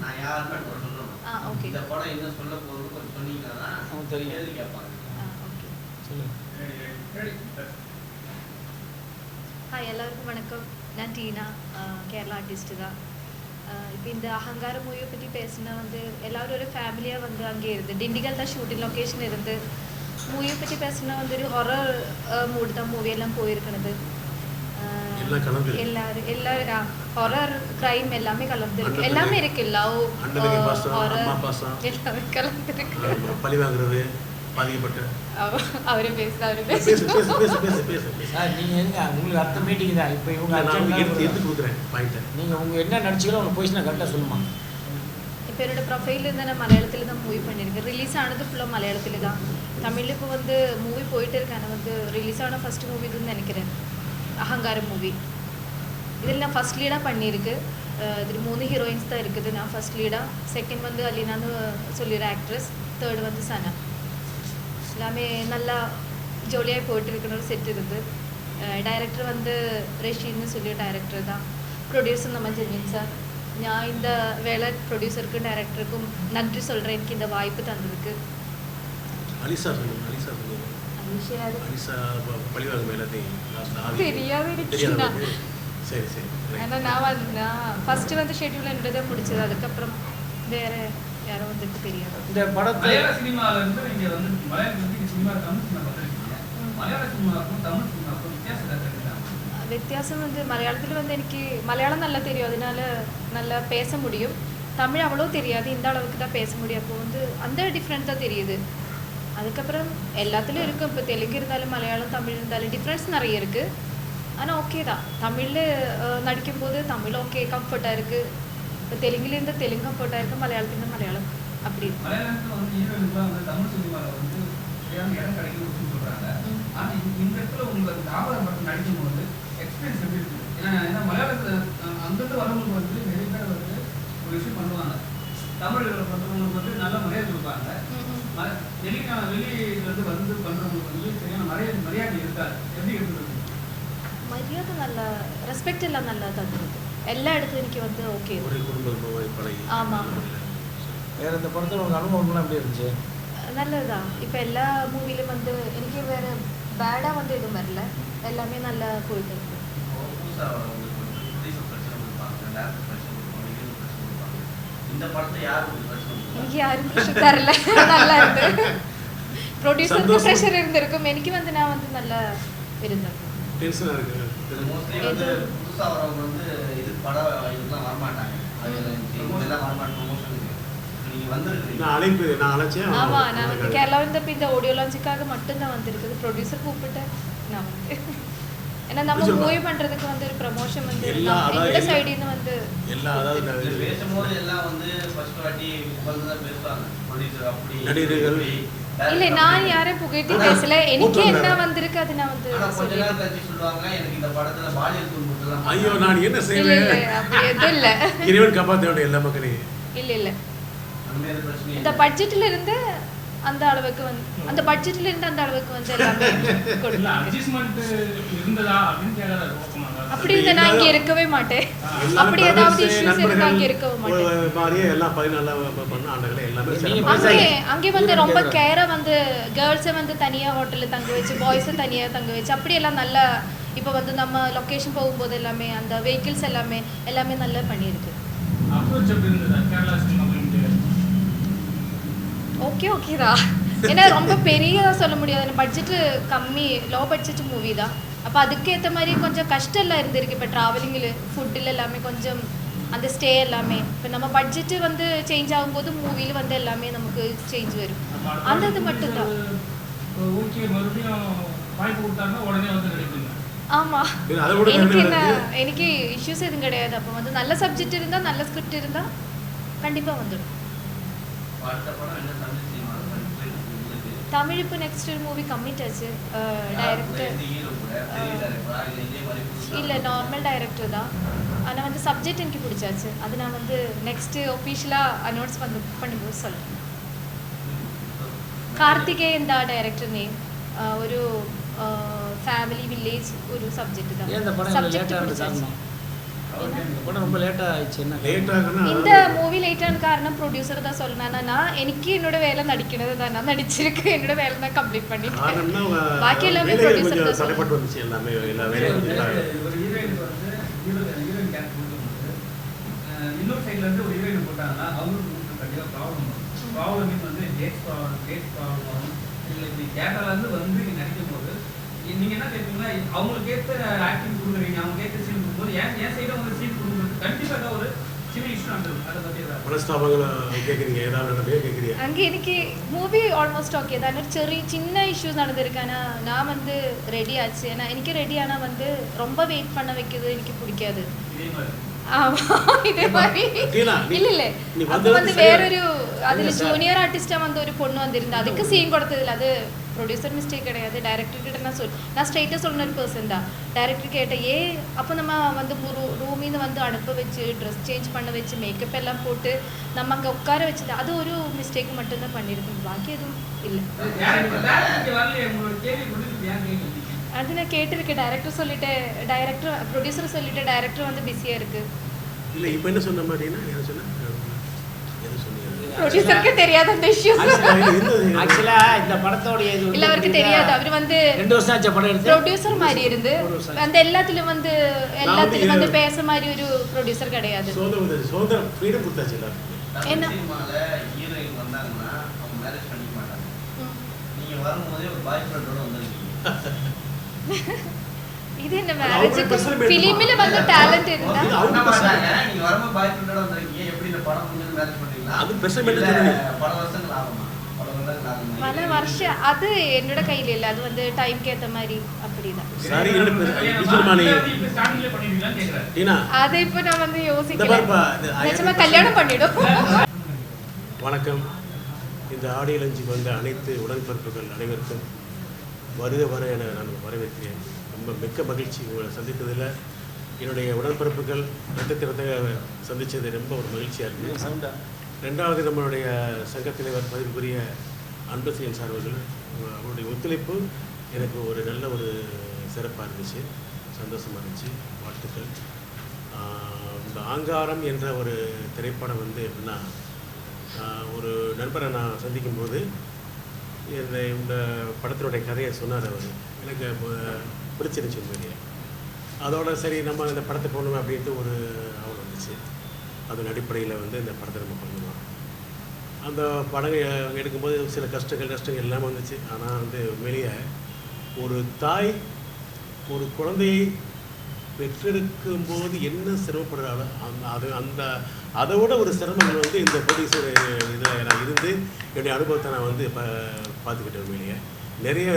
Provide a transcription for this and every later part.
நான் யாருன்னு அப்புறம் சொல்லணும் ஆ ஓகே இந்த படம் என்ன சொல்ல போகுது கொஞ்சம் சொன்னீங்கன்னா தெரியும். கேள்வி கேட்பாங்க. ஆ ஓகே சொல்லுங்க. ஹாய் எல்லாருக்கும் வணக்கம். நான் டீனா. கேரளா ஆர்டிஸ்ட்டு தான். இப்போ இந்த அகங்கார மூவியை பற்றி பேசினா வந்து எல்லாரும் ஒரு ஃபேமிலியாக வந்து அங்கே இருந்து டிண்டிகல் தான் ஷூட்டிங் லொக்கேஷன் இருந்து மூவியை பற்றி பேசினா வந்து ஒரு ஹொரர் மூடு தான் மூவி எல்லாம் போயிருக்கണது ஆஹ் எல்லாம் கலந்து எல்லாரும் எல்லாரும் ஹொரர் கிரைம் எல்லாமே கலந்துருக்கு எல்லாமே இருக்கு. லவ் ஹொரர் கலந்துருக்கு பழி வாங்குறது பாதிக்கப்பட்ட. அவ- அவரு பேசு அவரு பேசு பேசு. பேசு பேசு பேசு சார் நீங்கள் எங்க உங்களுக்கு அடுத்த மீட்டிங் தான். இப்போ இவங்க நான் எடுத்து எடுத்து கொடுக்குறேன் பாயிண்ட்டை நீங்கள் உங்கள் என்ன நடிச்சிங்களோ உங்கள் பொசிஷனை கரெக்டாக சொல்லுமா. இப்போ என்னோட ப்ரொஃபைல் இருந்து நான் மலையாளத்தில் தான் மூவி பண்ணியிருக்கேன். ரிலீஸ் ஆனது ஃபுல்லாக மலையாளத்தில் தான் தமிழில் இப்போ வந்து மூவி போயிட்டு இருக்கு ஆனால் வந்து ரிலீஸ் ஆன ஃபர்ஸ்ட் மூவி இதுன்னு நினைக்கிறேன். அகங்காரம் மூவி இதில் நான் ஃபர்ஸ்ட் லீடாக பண்ணியிருக்கு. இதில் மூணு ஹீரோயின்ஸ் தான் இருக்குது. நான் ஃபர்ஸ்ட் லீடாக செகண்ட் வந்து அலினான்னு சொல்லிடுற ஆக்ட்ரஸ் தேர்ட் வந்து சனா. எல்லாமே நல்லா ஜோலியாக போயிட்டு இருக்கிற ஒரு செட் இருந்து டைரக்டர் வந்து ரஷீன்னு சொல்லி டைரக்டர் தான். ப்ரொடியூசர் நம்ம ஜெமின் சார் நான் இந்த வேலை ப்ரொடியூசருக்கும் டைரக்டருக்கும் நன்றி சொல்கிறேன் எனக்கு இந்த வாய்ப்பு தந்ததுக்கு. அலிசா சொல்லுங்க. அலிசா சொல்லுங்க. தெரியாது சரி சரி. ஏன்னா நான் வந்து நான் ஃபஸ்ட்டு வந்து ஷெட்யூல் என்றதை முடிச்சது அதுக்கப்புறம் வேறு யாரும் வந்துட்டு தெரியாது. இந்த படத்தை மலையாள சினிமால இருந்து நீங்க வந்து மலையாள வந்து சினிமா தமிழ் சினிமா பார்த்துருக்கீங்க. மலையாள சினிமாவுக்கும் தமிழ் சினிமாவுக்கும் வித்தியாசம்? வித்தியாசம் வந்து மலையாளத்தில் வந்து எனக்கு மலையாளம் நல்லா தெரியும். அதனால நல்லா பேச முடியும். தமிழ் அவ்வளோ தெரியாது. இந்த அளவுக்கு தான் பேச முடியும். அப்போ வந்து அந்த டிஃப்ரெண்ட் தான் தெரியுது. அதுக்கப்புறம் எல்லாத்துலேயும் இருக்கும் இப்போ தெலுங்கு இருந்தாலும் மலையாளம் தமிழ் இருந்தாலும் டிஃப்ரென்ஸ் நிறைய இருக்குது ஆனால் ஓகே தான். தமிழில் நடிக்கும்போது தமிழ் ஓகே கம்ஃபர்ட்டாக இருக்குது இப்போ தெலுங்குலேருந்து தெலுங்கு கம்ஃபர்ட்டாக இருக்குது மலையாளத்துலேருந்து மலையாளம். அப்படி இருக்கு. மலையாளத்துல வந்து நல்ல மரியாதை கொடுப்பாங்க. ம், ம். ம- வெளியில வெளியில இருந்து வந்து பண்றவங்களுக்கு வந்து சரியான மரியாதை மரியாதை இருக்காது. எப்படி நல்லா ரெஸ்பெக்ட் எல்லாம் நல்லா தந்துருக்கு எல்லா இடத்துலையும் எனக்கு வந்து ஓகே ஒரே குடும்பம் போய் பழகி ஆமா. வேற இந்த படத்தில் உங்கள் அனுபவம்லாம் எப்படி இருந்துச்சு நல்லதுதான் இப்போ எல்லா மூவிலும் வந்து எனக்கு வேற பேடாக வந்து எதுவும் வரல எல்லாமே நல்லா போயிட்டு இருக்கு புதுசாக வரவங்களுக்கு வந்து ப்ரொடியூசர் பிரச்சனை கொடுப்பாங்க டேரக்டர் பிரச்சனை கொடுப்பாங்க ஹீரோ பிரச்சனை கொடுப்பாங்க இந்த படத்தை யார் உங்களுக்கு பிரச்சனை கொடுப்பாங்க എനിക്ക് யாரும் ப்ரெஷர் தரல நல்லா இருந்து இருக்கு மோஸ்ட்லி வந்து? புதுசாக வரவங்க வந்து இது படம் இதுக்கெல்லாம் வரமாட்டாங்க நான் இந்த ஆடியோ லான்ச்சுக்காக மட்டும்தான் வந்திருக்குது ப்ரொடியூசர் கூப்பிட்டு நான் வந்து ஏன்னா நம்ம. மூவி பண்றதுக்கு வந்து ஒரு ப்ரமோஷன் வந்து சைடுன்னு வந்து எல்லா அதாவது நான் இது இது- பேசும்போது எல்லாம் வந்து ஃபர்ஸ்ட் வாட்டி உட்கார்ந்து தான் பேசுவாங்க ப்ரொடியூசர் அப்படி நடிகர்கள். இல்ல நான். யாரையும் புகழ்த்தி பேசல. எனக்கு என்ன வந்தாரு. வந்திருக்கு அது நான் வந்து கொஞ்ச நாள் சொல்லிட்டேன் கழிச்சு சொல்லுவாங்க எனக்கு இந்த படத்துல பாலியல் துன்புறுத்தலாம். ஐயோ நான் என்ன இல்ல செய்வேன்? இல்ல அப்படி எதுவும் இல்ல. இறைவன் காப்பாற்ற வேண்டிய எல்லா மக்களையும். இல்ல இல்ல. இந்த பட்ஜெட்ல இருந்து அந்த அளவுக்கு வந்து அந்த பட்ஜெட்ல இருந்து அந்த அளவுக்கு வந்து எல்லாமே அப்படி இருந்தா நான் இங்க இருக்கவே மாட்டேன். அப்படி ஏதாவது இஷ்யூஸ் இருந்தா அங்க இருக்கவே மாட்டேன். எல்லாம் எல்லாமே அங்கே வந்து ரொம்ப. கேரா வந்து கேர்ள்ஸை வந்து தனியா ஹோட்டல்ல தங்க வச்சு பாய்ஸை தனியா தங்க வச்சு அப்படியெல்லாம் நல்லா இப்போ வந்து நம்ம லொக்கேஷன் போகும்போது எல்லாமே அந்த வெஹிக்கிள்ஸ் எல்லாமே எல்லாமே நல்லா பண்ணியிருக்கு அப்ரோச் எப்படி இருந்தது கேரளா சினிமா ஓகே ஓகே தான் ஏன்னா ரொம்ப பெரியதா சொல்ல முடியாது. பட்ஜெட்டு கம்மி. லோ பட்ஜெட் மூவி தான். அப்போ அதுக்கேற்ற மாதிரி கொஞ்சம் கஷ்டம் எல்லாம் இருந்திருக்கு. இப்போ ட்ராவலிங்கில் ஃபுட்டில் எல்லாமே கொஞ்சம் அந்த ஸ்டே எல்லாமே. இப்போ நம்ம பட்ஜெட்டு வந்து சேஞ்ச் ஆகும்போது மூவியில் வந்து எல்லாமே நமக்கு சேஞ்ச் வரும். அந்த இது மட்டும்தான் ஓகே மறுபடியும் வாய்ப்பு கொடுத்தாங்கன்னா உடனே வந்து நடிப்பீங்க ஆமா. இது அதை விட எனக்கு என்ன? எனக்கு இஷ்யூஸ் எதுவும் கிடையாது. அப்போ வந்து நல்ல சப்ஜெக்ட் இருந்தா நல்ல ஸ்கிரிப்ட் இருந்தா கண்டிப்பா வந்துடும் தமிழ் இப்போ நெக்ஸ்ட் ஒரு மூவி கம்மிட் ஆச்சு. டைரக்டர் இல்லை நார்மல் டைரக்டர் தான். ஆனால் வந்து சப்ஜெக்ட் எனக்கு பிடிச்சாச்சு. அது நான் வந்து நெக்ஸ்ட்டு ஒஃபிஷியலாக அனௌன்ஸ் பண்ண பண்ணும்போது சொல்கிறேன் கார்த்திகேயன் தான் டைரக்டர் நேம் ஒரு ஃபேமிலி வில்லேஜ் ஒரு சப்ஜெக்ட் தான். சப்ஜெக்ட் பிடிச்சாச்சு. இந்த ஆன காரணம் ப்ரொடியூசர் தான் சொல்லணும். நான் எனக்கு என்னோட வேலை நடிக்கிறது தான். நான் நடிச்சிருக்கேன் என்னோட வேலை தான் கம்ப்ளீட் பண்ணிட்டேன். எல்லாமே எல்லா வந்து ஹீரோயின் இன்னொரு சைடுல இருந்து ஒரு ஹீரோயின் அவங்களுக்கு ப்ராப்ளம் ப்ராப்ளம் வந்து ப்ராப்ளம் ப்ராப்ளம் இல்லை இருந்து வந்து நீங்க நடிக்கும் போது இ- நீங்க என்ன கேட்பீங்கன்னா அவங்களுக்கு ஏற்ற ஆக்டிங் கொடுக்குறீங்க அவங்க ஏற்ற சீன் கொடுக்கும்போது ஏன் என் சைடு அவங்க சீன் கொடுக்கும்போது கண்டிப்பாக ஏதாவது ஒரு சின்ன இஷ்யூ நடந்துடும் அதை பற்றி ஏதாவது மனஸ்தாபங்களை கேட்குறீங்க ஏதாவது நடந்தே கேட்குறீங்க அங்கே எனக்கு மூவி ஆல்மோஸ்ட் ஓகே தான் ஒரு ചെറിയ சின்ன இஷ்யூஸ் நடந்திருக்கு ஆனால் நான் வந்து ரெடி ஆச்சு ஏன்னா எனக்கு ரெடி ஆனால் வந்து ரொம்ப வெயிட் பண்ண வைக்கிறது எனக்கு பிடிக்காது இதே மாதிரி ஆமா இதே மாதிரி டீனா, நீ- இல்ல இல்ல நீ அப்ப வந்தது வந்து சரியா- വേറൊരു അതിൽ இல்ல sir. ജൂനിയർ ആർട്ടിസ്റ്റാ വന്ന ഒരു പൊണ്ണു വന്നിരുന്നു அதுக்கு சீன் கொடுத்ததில்ல அது ப்ரொடியூசர் மிஸ்டேக் கிடையாது டைரக்டர் கிட்ட நான் சொல் நான் ஸ்ட்ரைட்டாக சொன்ன ஒரு பர்சன் தான். டைரக்டர் கேட்டேன் ஏ அப்போ நம்ம வந்து ரூமிന്ന് வந்து அனுப்ப வச்சு ட்ரெஸ் சேஞ்ச் பண்ண வச்சு மேக்கப் எல்லாம் போட்டு நம்ம அங்கே உட்கார வச்சது அது ஒரு மிஸ்டேக் மட்டும்தான் பண்ணியிருக்கோம். பாக்கி எதுவும் இல்லை. அது நான் கேட்டிருக்கேன். டைரக்டர் சொல்லிட்டு டைரக்டர் ப்ரொடியூசர் சொல்லிட்டு டைரக்டர் வந்து பிஸியாக இருக்குது இல்லை இப்போ என்ன சொன்ன மாதிரினா என்ன சொன்னேன் ப்ரொடியூசருக்கு தெரியாத அந்த இஷ்யூஸ் ஆக்சுவலாக இந்த படத்தோடைய இது இல்ல அவருக்கு தெரியாது. அவர் வந்து ரெண்டு வருஷம் ஆச்சு படம் எடுத்து. ப்ரொடியூசர் மாதிரி இருந்து. அந்த எல்லாத்திலும் வந்து எல்லாத்திலும் வந்து பேச மாதிரி ஒரு ப்ரொடியூசர் கிடையாது. சுதந்திரம் சுதந்திரம் ஃப்ரீடம் கொடுத்தாச்சு எல்லாருக்கும். என்ன? ஹீரோயின் வந்தாங்கன்னா அவங்க மேரேஜ் பண்ணிக்க மாட்டாங்க. நீங்க வரும்போதே ஒரு பாய் ஃப்ரெண்டோட வந்திருக்கீங்க. இது என்ன matter ஃபிலிமில். வந்து டேலண்ட் இருந்தா? அவங்க நீங்க வரும்போது பாய் ஃப்ரெண்டோட வந்திருக்கீங்க. எப்படி அது. பல வருஷங்கள் ஆகுமா பல வருஷம் அது என்னோட கையில இல்ல. அது வந்து டைம்க்கு ஏத்த மாதிரி அப்படிதான். சாரி இப்போ அது நான் வந்து ஐயாயிரம் கல்யாணம் பண்ணிடும். வணக்கம். இந்த ஆடியோ லஞ்சுக்கு வந்த அனைத்து உடன்பிறப்புகள் அனைவருக்கும் வருக வர என நான் வரவேற்கிறேன். ரொம்ப மிக்க மகிழ்ச்சி. உங்களை சந்தித்ததில் என்னுடைய உடன்பிறப்புகள் நட்சத்திரத்தை சந்தித்தது ரொம்ப ஒரு மகிழ்ச்சியாக இருக்குது ரெண்டாவது நம்மளுடைய சங்கத் தலைவர் மதிப்புக்குரிய அன்பசியன் சார் அவர்கள் அவருடைய ஒத்துழைப்பு எனக்கு ஒரு நல்ல ஒரு சிறப்பாக இருந்துச்சு. சந்தோஷமாக இருந்துச்சு. வாழ்த்துக்கள். இந்த ஆங்காரம் என்ற ஒரு திரைப்படம் வந்து எப்படின்னா ஒரு நண்பரை நான் சந்திக்கும் போது இந்த இந்த படத்தினுடைய கதையை சொன்னார் அவர். எனக்கு பிடிச்சிருந்துச்சு உண்மையிலேயே அதோட சரி நம்ம இந்த படத்தை போடணும் அப்படின்ட்டு ஒரு அவள் வந்துச்சு. அதன் அடிப்படையில் வந்து இந்த படத்தை நம்ம பண்ணுவோம் அந்த படம் எடுக்கும்போது சில கஷ்டங்கள் கஷ்டங்கள் எல்லாமே வந்துச்சு. ஆனால் வந்து உண்மையிலேயே ஒரு தாய் ஒரு குழந்தையை பெற்றெடுக்கும் போது என்ன சிரமப்படுறாளோ அந்த அது அந்த அதை விட ஒரு சிரமங்கள் வந்து இந்த போலீஸோட இதில் நான் இருந்து என்னுடைய அனுபவத்தை நான் வந்து ப பார்த்துக்கிட்டேன் உண்மையிலேயே நிறைய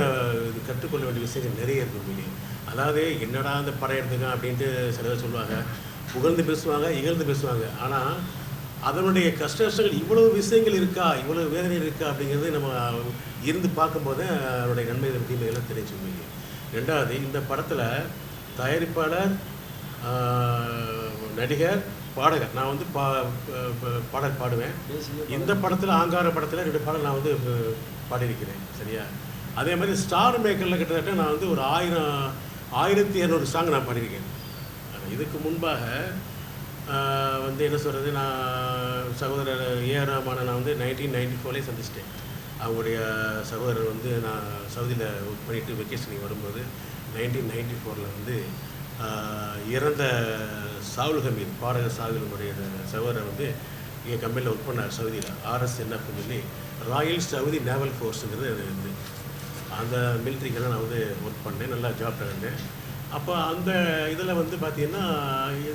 இது கற்றுக்கொள்ள வேண்டிய விஷயங்கள் நிறைய இருக்குது உண்மையிலேயே அதாவது என்னடா அந்த படம் எடுத்துக்க அப்படின்ட்டு சில பேர் சொல்லுவாங்க. புகழ்ந்து பேசுவாங்க இகழ்ந்து பேசுவாங்க. ஆனால் அதனுடைய கஷ்ட நஷ்டங்கள் இவ்வளவு விஷயங்கள் இருக்கா? இவ்வளவு வேதனை இருக்கா? அப்படிங்கிறது நம்ம இருந்து பார்க்கும்போது அதனுடைய நன்மை தீமை எல்லாம் தெரிஞ்சு ரெண்டாவது இந்த படத்தில் தயாரிப்பாளர் நடிகர் பாடகர். நான் வந்து பா ப- பாடல் பாடுவேன். இந்த படத்தில் ஆங்கார படத்தில் ரெண்டு பாடல் நான் வந்து பாடியிருக்கிறேன். சரியா? அதே மாதிரி ஸ்டார் மேக்கரில் கிட்டத்தட்ட நான் வந்து ஒரு ஆயிரம் ஆயிரத்தி இரநூறு சாங் நான் பாடியிருக்கேன். ஆனால் இதுக்கு முன்பாக வந்து என்ன சொல்கிறது நான் சகோதரர் ஏஆர் ரஹ்மானை நான் வந்து நைன்டீன் நைன்டி ஃபோர்லேயே சந்திச்சிட்டேன். அவங்களுடைய சகோதரர் வந்து நான் சவுதியில் ஒர்க் பண்ணிட்டு வெக்கேஷனுக்கு வரும்போது நைன்டீன் நைன்டி ஃபோரில் வந்து இறந்த சாவுல் ஹமீத் பாடகர் சாவுலுடைய சகோதரர் வந்து எங்கள் கம்பெனியில் ஒர்க் பண்ணார் சவுதியில். ஆர்எஸ்என்எஃப் சொல்லி ராயல் சவுதி நேவல் ஃபோர்ஸுங்கிறது அது அந்த மிலிட்ரிக்கெல்லாம் நான் வந்து ஒர்க் பண்ணேன். நல்லா ஜாப் இருந்தேன் அப்போ அந்த இதில் வந்து பார்த்தீங்கன்னா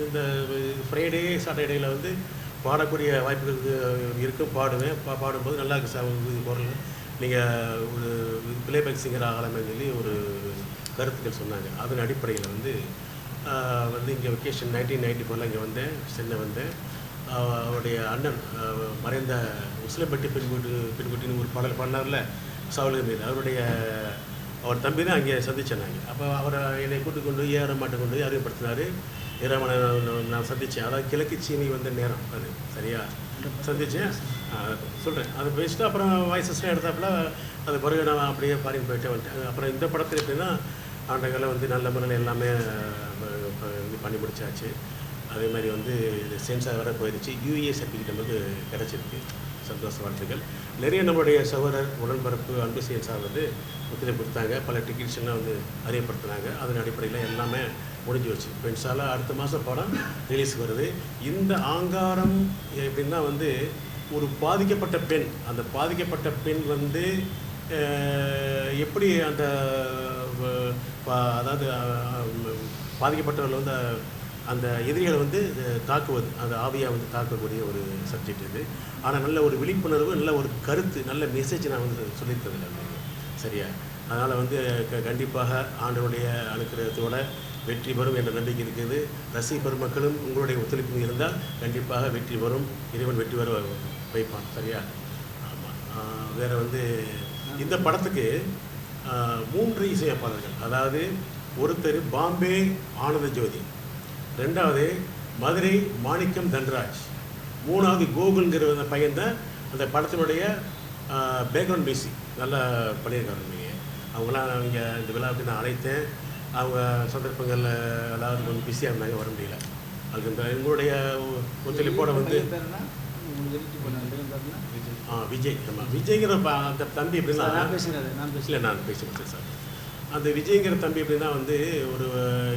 இந்த ஃப்ரைடே சாட்டர்டேயில் வந்து பாடக்கூடிய வாய்ப்புகள் இருக்கும். பாடுவேன். பா பாடும்போது நல்லா இருக்கு சார். இது குரல் நீங்கள் ஒரு பிளேபேக் சிங்கர் ஆகலாமே சொல்லி ஒரு கருத்துக்கள் சொன்னாங்க. அதன் அடிப்படையில் வந்து வந்து இங்கே வெக்கேஷன் நைன்டீன் நைன்டி ஃபோரில் இங்கே வந்தேன். சென்னை வந்தேன். அவருடைய அண்ணன் மறைந்த உசிலப்பட்டி பெண்குட்டி பெண்குட்டின்னு ஒரு பாடல் பாடினார்ல. சவுலுக்கு மீது அவருடைய அவர் தம்பி தான் அங்கே சந்தித்தேன் நாங்கள் அப்போ அவரை என்னை கூட்டு கொண்டு ஏற மாட்டை கொண்டு போய் அறிவுப்படுத்தினார் ஏறாமனை நான் சந்தித்தேன் அதாவது கிழக்கு சீனி வந்த நேரம் அது. சரியா? சந்தித்தேன் சொல்கிறேன் அதை பேசிட்டு அப்புறம் வாய்ஸஸ்லாம் எடுத்தாப்புல அது பிறகு நான் அப்படியே பாருங்க போயிட்டே வந்துட்டேன். அப்புறம் இந்த படத்தில் எப்படின்னா ஆண்டங்களை வந்து நல்ல முறையில் எல்லாமே இது பண்ணி முடிச்சாச்சு. அதே மாதிரி வந்து இது சென்சார் வேறு போயிடுச்சு யூஏ சர்டிஃபிகேட் நமக்கு கிடச்சிருக்கு. சந்தோஷ வாழ்த்துக்கள். நிறைய நம்மளுடைய சகோதரர் உடன்பரப்பு அன்பு சார் வந்து ஒத்துழைப்பு கொடுத்தாங்க. பல டிக்கெட்ஸ்லாம் வந்து அறியப்படுத்தினாங்க. அதன் அடிப்படையில் எல்லாமே முடிஞ்சு வச்சு இப்போ அடுத்த மாதம் படம் ரிலீஸ் வருது. இந்த ஆங்காரம் எப்படின்னா வந்து ஒரு பாதிக்கப்பட்ட பெண் அந்த பாதிக்கப்பட்ட பெண் வந்து எப்படி அந்த பா- அதாவது பாதிக்கப்பட்டவர்கள் வந்து அந்த எதிரிகளை வந்து தாக்குவது அந்த ஆவியாக வந்து தாக்கக்கூடிய ஒரு சப்ஜெக்ட் இது. ஆனால் நல்ல ஒரு விழிப்புணர்வு நல்ல ஒரு கருத்து நல்ல மெசேஜ் நான் வந்து சொல்லியிருக்கிறதில்ல சரியா? அதனால் வந்து க கண்டிப்பாக ஆண்டனுடைய அனுக்கிரகத்தோட வெற்றி பெறும் என்ற நம்பிக்கை இருக்குது. ரசி பெருமக்களும் உங்களுடைய ஒத்துழைப்பு இருந்தால் கண்டிப்பாக வெற்றி வரும் இறைவன் வெற்றி வர வைப்பான். சரியா? ஆமாம் வேறு வந்து இந்த படத்துக்கு மூன்று இசையமைப்பாளர்கள் அதாவது ஒருத்தர் பாம்பே ஆனந்த ஜோதி. ரெண்டாவது மதுரை மாணிக்கம் தன்ராஜ். மூணாவது கோகுல்ங்கிற அந்த பையன் தான் அந்த படத்தினுடைய பேக்ரவுண்ட் மியூசிக் நல்லா பண்ணியிருக்காரு நீங்கள் அவங்களாம் இங்கே இந்த விழாவுக்கு நான் அழைத்தேன். அவங்க சந்தர்ப்பங்களில் அதாவது கொஞ்சம் பிஸியாக இருந்தாங்க வர முடியல. அதுக்கு இந்த எங்களுடைய ஒத்துழைப்போட வந்து? ஆ விஜய். ஆமாம் விஜய்ங்கிற அந்த தம்பி எப்படின்னா இல்லை நான் பேசி முடிச்சேன் சார். அந்த விஜய்ங்கிற தம்பி எப்படின்னா வந்து ஒரு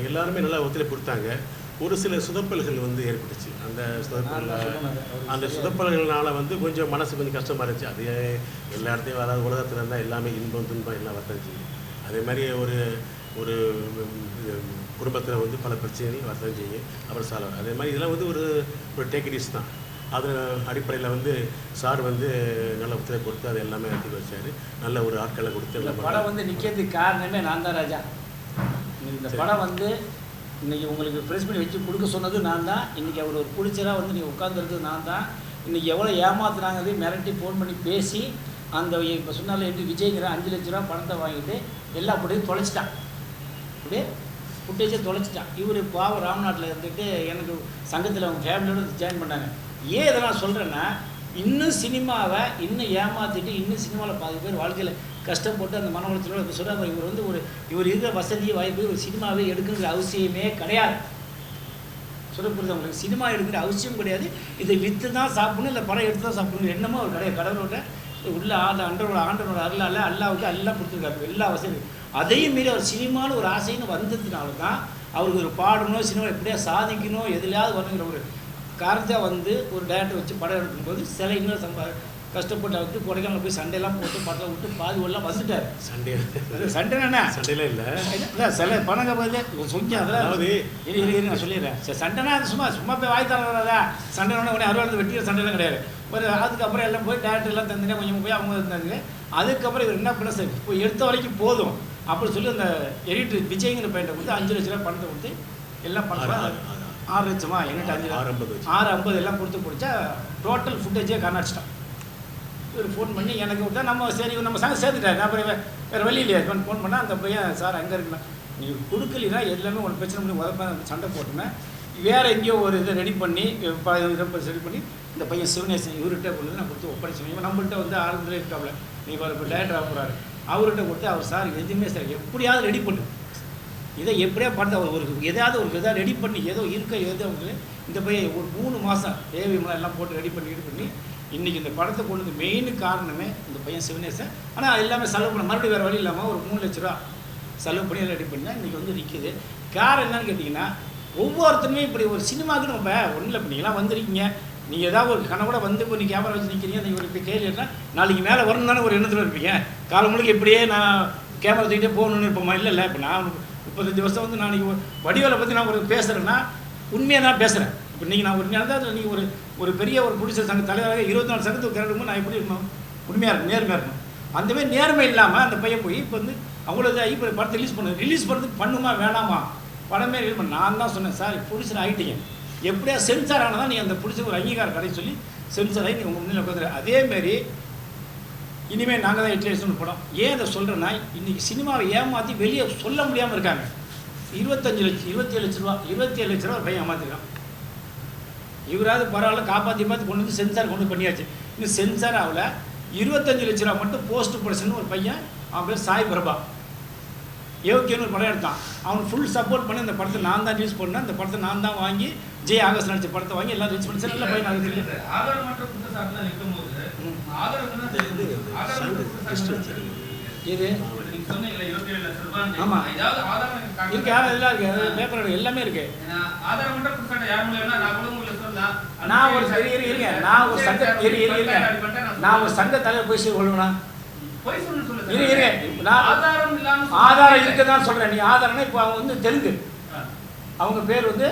எல்லாருமே நல்லா ஒத்துழைப்பு கொடுத்தாங்க. ஒரு சில சுதப்பல்கள் வந்து ஏற்பட்டுச்சு. அந்த சுதப்பல்கள் அந்த சுதப்பல்கள்னால வந்து கொஞ்சம் மனசு கொஞ்சம் கஷ்டமாக இருந்துச்சு. அது எல்லா இடத்தையும் அதாவது உலகத்தில் இருந்தால் எல்லாமே இன்பம் துன்பம் எல்லாம் வரதான் செய்யும் அதே மாதிரி ஒரு ஒரு குடும்பத்தில் வந்து பல பிரச்சனைகள் வரதான் செய்யும் அப்புறம் சால அதே மாதிரி இதெல்லாம் வந்து ஒரு ஒரு டேக்கடிஸ் தான். அது அடிப்படையில் வந்து சார் வந்து நல்ல ஒத்துழைப்பு கொடுத்து அது எல்லாமே எடுத்து வச்சார். நல்ல ஒரு ஆட்களை கொடுத்து படம். வந்து நிற்கிறதுக்கு காரணமே நான் தான் ராஜா. இந்த. படம் வந்து இன்றைக்கி உங்களுக்கு ப்ரெஸ் பண்ணி வச்சு கொடுக்க சொன்னது நான் தான். இன்றைக்கி அவர் ஒரு குளிச்சராக வந்து நீங்கள் உட்காந்துருக்கிறது நான் தான். இன்றைக்கி எவ்வளோ ஏமாத்துனாங்கிறது மிரட்டி ஃபோன் பண்ணி பேசி அந்த இப்போ சொன்னால எப்படி விஜய்ங்கிற அஞ்சு லட்ச ரூபா பணத்தை வாங்கிட்டு எல்லா ஃபுட்டையும் தொலைச்சிட்டான். அப்படியே ஃபுட்டேஜை தொலைச்சிட்டான். இவர் பாவம் ராம்நாட்டில் இருந்துட்டு எனக்கு சங்கத்தில் அவங்க ஃபேமிலியோடு ஜாயின் பண்ணாங்க. ஏன் இதெல்லாம் சொல்கிறேன்னா இன்னும் சினிமாவை இன்னும் ஏமாற்றிட்டு இன்னும் சினிமாவில் பாதி பேர் வாழ்க்கையில் கஷ்டப்பட்டு அந்த மன உளைச்சலோட இப்போ சொல்கிறாங்க இவர் வந்து ஒரு இவர் இருக்கிற வசதியை வாய்ப்பு ஒரு சினிமாவே எடுக்கணுங்கிற அவசியமே கிடையாது. சொல்ல புரியுது உங்களுக்கு? சினிமா எடுக்கிற அவசியம் கிடையாது. இதை விற்று தான் சாப்பிடணும் இல்லை படம் எடுத்து தான் சாப்பிடணும். என்னமோ ஒரு கிடையாது கடவுளோட உள்ள ஆண்ட அன்றோட ஆண்டனோட அருளால் அல்லாவுக்கு எல்லாம் கொடுத்துருக்காரு. எல்லா வசதியும். அதையும் மீறி அவர் சினிமான்னு ஒரு ஆசைன்னு வந்ததுனால தான் அவருக்கு ஒரு பாடணும் சினிமா எப்படியா சாதிக்கணும் எதுலையாவது வரணுங்கிற ஒரு காரணத்தை வந்து ஒரு டேரக்டர் வச்சு படம் எடுக்கும்போது சில இன்னும் சம்பா கஷ்டப்பட்டு வந்து கொடைக்கானல் போய் சண்டையெல்லாம் போட்டு படத்தை விட்டு பாதி எல்லாம் வந்துட்டார் சண்டே சண்டை என்ன? சண்டையில இல்லை. இல்லை சில பணங்க சொல்லி அதெல்லாம் அதாவது இரு இரு நான் சொல்லிடுறேன். சரி சண்டைனா அது சும்மா சும்மா போய் வாய் தரதா சண்டை உடனே அறுவாள் வெட்டிய சண்டைலாம் கிடையாது. ஒரு அதுக்கப்புறம் எல்லாம் போய் டேரக்டர் எல்லாம் தந்துட்டே கொஞ்சம் போய் அவங்க இருந்தாங்க. அதுக்கப்புறம் இவர் என்ன பண்ண சரி இப்போ எடுத்த வரைக்கும் போதும். அப்படி சொல்லி அந்த எடிட்டர் விஜய்ங்கிற பையனை கொடுத்து அஞ்சு லட்ச ரூபா பணத்தை கொடுத்து எல்லாம் பண்ணுறாங்க ஆறு, லட்சமா? எங்கிட்ட அஞ்சு ஆறு ஐம்பது. ஆறு ஐம்பது எல்லாம் கொடுத்து பிடிச்சா டோட்டல் ஃபுட்டேஜே கண்ணடிச்சிட்டான் இவர் ஃபோன் பண்ணி எனக்கு விட்டா நம்ம சரி நம்ம சங்க சேர்த்துட்டாரு. நான் அப்புறம் வேற வழி இல்லையா. ஃபோன் பண்ணால் அந்த பையன் சார் அங்கே இருக்கலாம் நீங்கள் கொடுக்கலினா எல்லாமே ஒரு பிரச்சனை பண்ணி உதப்ப சண்டை போட்டுனேன் வேற எங்கேயோ ஒரு இதை ரெடி பண்ணி ரெடி பண்ணி இந்த பையன் சிவனேசன் இவர்கிட்ட கொண்டு நான் கொடுத்து ஒப்படைச்சேன் இவன் நம்மள்கிட்ட வந்து ஆளுங்களே இருக்காப்ல. நீ இப்போ டேரக்டர் ஆகுறாரு அவர்கிட்ட கொடுத்து அவர் சார் எதுவுமே சார் எப்படியாவது ரெடி பண்ணு. இதை எப்படியா பண்ண ஒரு எதாவது ஒரு எதாவது ரெடி பண்ணி ஏதோ இருக்க ஏதோ அவங்க இந்த பையன் ஒரு மூணு மாதம் தேவையெல்லாம் எல்லாம் போட்டு ரெடி பண்ணி இது பண்ணி இன்றைக்கி இந்த படத்தை கொண்டு வந்து மெயின் காரணமே இந்த பையன் சிவனேசன். ஆனால் எல்லாமே செலவு பண்ண மறுபடியும் வேறு வழி இல்லாமல் ஒரு மூணு லட்ச ரூபா செலவு பண்ணி ரெடி பண்ணால் இன்றைக்கி வந்து நிற்கிது காரணம் என்னன்னு கேட்டிங்கன்னா ஒவ்வொருத்தருமே இப்படி ஒரு சினிமாவுக்கு நம்ம ஒன்றும் இல்லை இப்போ நீங்களாம் வந்திருக்கீங்க. நீங்கள் ஏதாவது ஒரு கனவோட வந்து இப்போ நீங்கள் கேமரா வச்சு நிற்கிறீங்க நீங்கள் ஒரு இப்போ கேள்வி நாளைக்கு மேலே வரணும் தானே ஒரு எண்ணத்தில் இருப்பீங்க. காலம் முழுக்க இப்படியே நான் கேமரா தூக்கிட்டே போகணுன்னு இருப்போமா இல்லை இல்லை இப்போ நான் முப்பத்தஞ்சு வருஷம் வந்து நான் இன்னைக்கு வடிவேலை பற்றி நான் ஒரு பேசுகிறேன்னா உண்மையாக நான் பேசுகிறேன் இப்போ நீங்கள் நான் உண்மையாக தான் நீங்கள் ஒரு ஒரு பெரிய ஒரு புடிச்ச சங்க தலைவராக இருபத்தி நாலு சங்கத்துக்கு கிளம்பும் நான் எப்படி இருக்கணும்? உண்மையாக இருக்கும் நேர்மையாக இருக்கணும். அந்தமாரி நேர்மை இல்லாமல் அந்த பையன் போய் இப்போ வந்து அவ்வளோ இதாக இப்போ படத்தை ரிலீஸ் பண்ணு ரிலீஸ் பண்ணுறதுக்கு பண்ணுமா வேணாமா? படமே ரிலீஸ் பண்ண. நான் தான் சொன்னேன் சார் புடிச்சர் ஆகிட்டீங்க எப்படியா சென்சார் ஆனால் நீங்கள் அந்த பிடிச்ச ஒரு அங்கீகாரம் கடை சொல்லி சென்சார் ஆகி நீங்கள் உங்கள் முன்னில் உட்காந்துரு. அதேமாரி இனிமேல் நாங்கள் தான் இட்லேஷன் படம் ஏன் அதை சொல்கிறேன்னா இன்றைக்கி சினிமாவை ஏமாற்றி வெளியே சொல்ல முடியாமல் இருக்காங்க. இருபத்தஞ்சு லட்சம் இருபத்தேழு லட்ச ரூபா இருபத்தேழு லட்ச ரூபா பையன் ஏமாற்றிருக்கான் இவராவது பரவாயில்ல காப்பாற்றி பார்த்து கொண்டு வந்து சென்சார் கொண்டு பண்ணியாச்சு. இன்னும் சென்சார் ஆகல. இருபத்தஞ்சு லட்ச ரூபா மட்டும் போஸ்ட் ப்ரொடக்ஷன் ஒரு பையன் அவன் பேர் சாய் பிரபா. ஏகேன்னு ஒரு படம் எடுத்தான். அவன் ஃபுல் சப்போர்ட் பண்ணி அந்த படத்தை நான் தான் ரிலீஸ் பண்ணேன். அந்த படத்தை நான் தான் வாங்கி ஜெய் ஆகஸ்ட் நடிச்ச படத்தை வாங்கி எல்லாம் ரிலீஸ் பண்ணி நல்ல பையன் அது ஆதாரம் இது இது நீங்க சொன்னீங்கல்ல, 27 லட்சம் ரூபாய் ஆமா. ஆதாரம் எனக்கு இருக்கு இதெல்லாம் இருக்கு எல்லாமே இருக்கு. நான் நான் ஒரு இரு இரு இருங்க. நான் ஒரு சங்க இரு இரு இருங்க. நான் ஒரு சங்க தலைவர் போய் சொல்லுவேனா இரு இருங்க. நான் ஆதாரம் ஆதாரம் இருக்குதான் சொல்றேன். நீ ஆதாரம்னா இப்போ அவங்க வந்து தெலுங்கு. அவங்க பேர் வந்து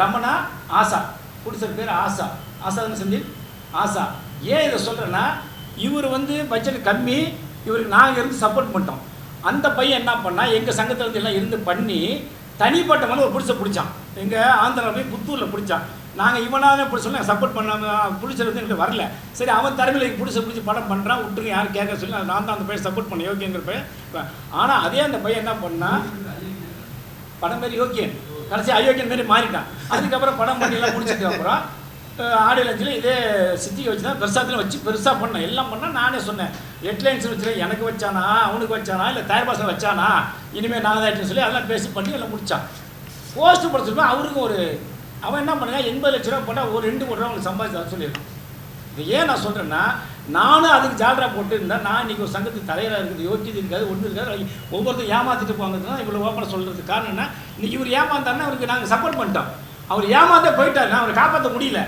ரமணா ஆசா. குடிசர் பேர் ஆசா. ஆசா தானே ஆசா. ஏன் இதை சொல்கிறேன்னா இவர் வந்து பட்ஜெட் கம்மி இவருக்கு நாங்கள் இருந்து சப்போர்ட் பண்ணிட்டோம். அந்த பையன் என்ன பண்ணால் எங்கள் சங்கத்தில் எல்லாம் இருந்து பண்ணி தனிப்பட்ட மேலே ஒரு புடிச்ச பிடிச்சான். எங்கள் ஆந்திரா போய் புத்தூரில் பிடிச்சான். நாங்கள் இவனாக பிடிச்சோம் சப்போர்ட் பண்ணாமல் பிடிச்சது வந்து எங்களுக்கு வரல. சரி அவன் தரமையில் பிடிச்ச பிடிச்சி படம் பண்ணுறான் விட்டுருங்க யாரும் கேட்க சொல்லி நான் தான் அந்த பையன் சப்போர்ட் பண்ண யோகியங்கிற பையன். ஆனால் அதே அந்த பையன் என்ன பண்ணால் படம் மாரி யோகியன் கடைசி அயோக்கியன் மாரி மாறிட்டான். அதுக்கப்புறம் படம் பண்ணி எல்லாம் முடிச்சதுக்கு அப்புறம் ஆடியோ லஞ்சில் இதே சித்திக்கு வச்சு தான் பெருசாத்தில் வச்சு பெருசாக பண்ணேன். எல்லாம் பண்ணால் நானே சொன்னேன். ஹெட்லைன்ஸ் வச்சு எனக்கு வச்சானா அவனுக்கு வச்சானா இல்லை தயார் பாசம் வச்சானா இனிமேல் நான் தான் சொல்லி அதெல்லாம் பேசி பண்ணி எல்லாம் முடித்தான் போஸ்ட் படிச்சிருப்பேன் அவருக்கு அவருக்கும் ஒரு அவன் என்ன பண்ணுங்க எண்பது லட்ச ரூபா போட்டால் ஒரு ரெண்டு கோடி ரூபா அவனுக்கு சம்பாதிச்சு சொல்லியிருக்கான். இது ஏன் நான் சொல்கிறேன்னா நானும் அதுக்கு ஜால்ரா போட்டுருந்தேன் நான் இன்னைக்கு ஒரு சங்கத்துக்கு தலைவராக இருக்குது யோக்கியது இருக்காது ஒன்றும் இருக்காது ஒவ்வொருத்தரும் ஏமாற்றிட்டு போங்கிறதுனா இவ்வளோ ஓப்பனாக சொல்கிறதுக்கு காரணம் என்ன? இன்றைக்கி இவர் ஏமாந்தாருன்னா அவருக்கு நாங்கள் சப்போர்ட் பண்ணிட்டோம். அவர் ஏமாந்தே நான் அவரை காப்பாற்ற முடியல.